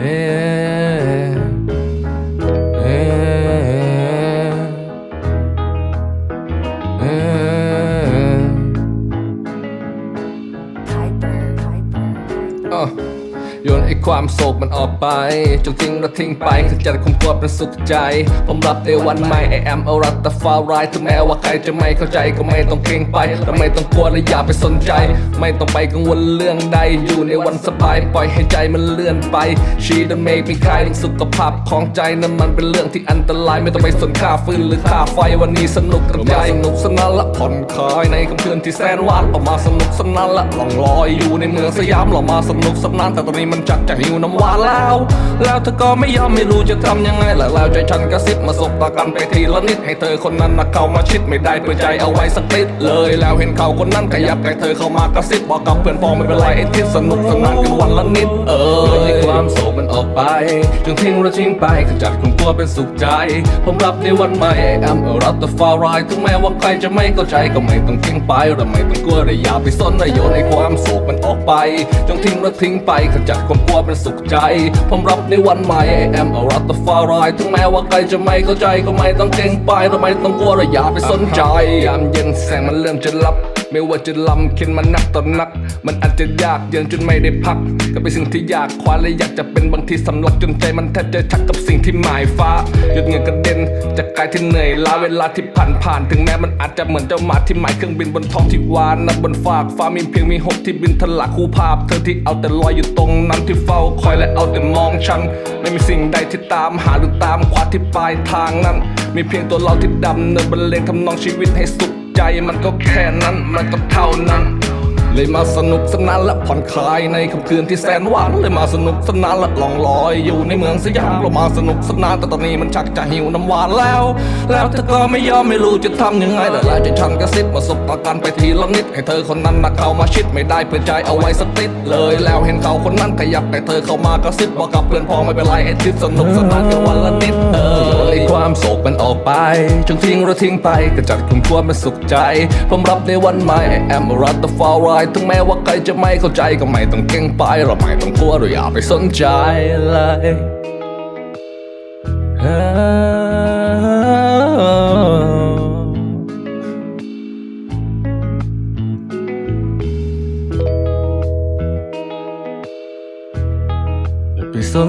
Yeah. ไอความโศกมันออกไป จงทิ้งและทิ้งไปขจัดความกลัวเป็นสุขใจ ผมรับในวันใหม่ I am a rat the far right ถึงแม้ว่าใครจะไม่เข้าใจก็ไม่ต้องเกรงไปและไม่ต้องกลัวและอย่าไปสนใจ ไม่ต้องไปกังวลเรื่องใดอยู่ในวันสบายปล่อยให้ใจมันเลื่อนไป She don't make me cry เรื่องสุขภาพของใจนั้นมันเป็นเรื่องที่อันตรายไม่ต้องไปสนค่าฟืนหรือค่าไฟวันนี้สนุกกับใจสนุกสนานและผ่อนคลายในค่ำคืนที่แสนหวานออกมาสนุกสนานและหล่องลอยอยู่ในเมืองสยามเรามาสนุกสนานแต่ตอนนี้มันจักจะหิวน้ำหวานแล้ว แล้วเธอก็ไม่ยอมไม่รู้จะทำยังไงและแล้วใจฉันกระซิบมาสบตากันไปทีละนิด ให้เธอคนนั้นนะเข้ามาชิดไม่ได้เปิดใจเอาไว้สักนิดเลย แล้วเห็นเขาคนนั้นขยับใกล้เธอเข้ามากระซิบบอกกับเพื่อนฟ้องไม่เป็นไรไอ้ที่สนุกสนานกันวันละนิดเออให้ความสุข จงทิ้งและทิ้งไปขจัดความกลัวเป็นสุขใจ ผมรับในวันใหม่ I'm a rat the far right ถึงแม้ว่าใครจะไม่เข้าใจก็ไม่ต้องทิ้งไปและไม่ต้องกลัวและอย่าไปสนและโยนให้ความโศกมันออกไปจงทิ้งและทิ้งไปขจัดความกลัวเป็นสุขใจ ผมรับในวันใหม่ I'm a rat the far right ถึงแม้ว่าใครจะไม่เข้าใจก็ไม่ต้องเกรงไปและไม่ต้องกลัวและอย่าไปสนใจยามเย็นแสงมันเริ่มจะลับ ไม่ว่าจะลำเข็นมันนักต่อนนัก มันอาจจะยากเย็นจนไม่ได้พัก ก็เป็นสิ่งที่อยากคว้าและอยากจะเป็นบางทีสำลักจนใจมันแทบจะชักกับสิ่งที่หมายฟ้าหยุดเงินกระเด็นจากกายที่เหนื่อยล้าเวลาที่ผ่านผ่านถึงแม้มันอาจจะเหมือนเจ้าหมาที่หมายเครื่องบินบนท้องที่วานนับบนฟากฟ้ามีเพียงมีหกที่บินทะลักคู่ภาพ เธอที่เอาแต่ลอยอยู่ตรงนั้นที่เฝ้าคอยและเอาแต่มองฉันไม่มีสิ่งใดที่ตามหาหรือตามคว้าที่ปลายทางนั้น มีเพียงตัวเราที่ดำเนินบรรเลงทำนองชีวิตให้สุข ใจมันก็แค่นั้น มันก็เท่านั้น เลยมาสนุกสนานและผ่อนคลายในค่ำคืนที่แสนหวานเลยมาสนุกสนานและล่องลอย อยู่ในเมืองสยามเรามาสนุกสนานแต่ตอนนี้มันชักจะหิวน้ำหวานแล้ว แล้วเธอก็ไม่ยอมไม่รู้จะทำยังไงแต่แล้วใจฉันกระซิบมาสบตากันไปทีละนิด ให้เธอคนนั้นนะเข้ามาชิดไม่ได้เพื่อใจเอาไว้สักติดเลยแล้วเห็นเขาคนนั้นขยับแต่เธอเข้ามากระซิบบอกกับเพื่อนพ้องไม่เป็นไรไอ้ทิศสนุกสนานกันวันละนิดเออไอความโศกมันออกไปจงทิ้งเราทิ้งไปกระจัดความกลัวมันสุขใจผมรับในวันใหม่ I am a rat the far r i ถึงแม้ว่าใครจะไม่เข้าใจก็ไม่ต้องเก่งไปเราไม่ต้องกลัวเราอย่าไปสนใจเลยเอออย่าไปสน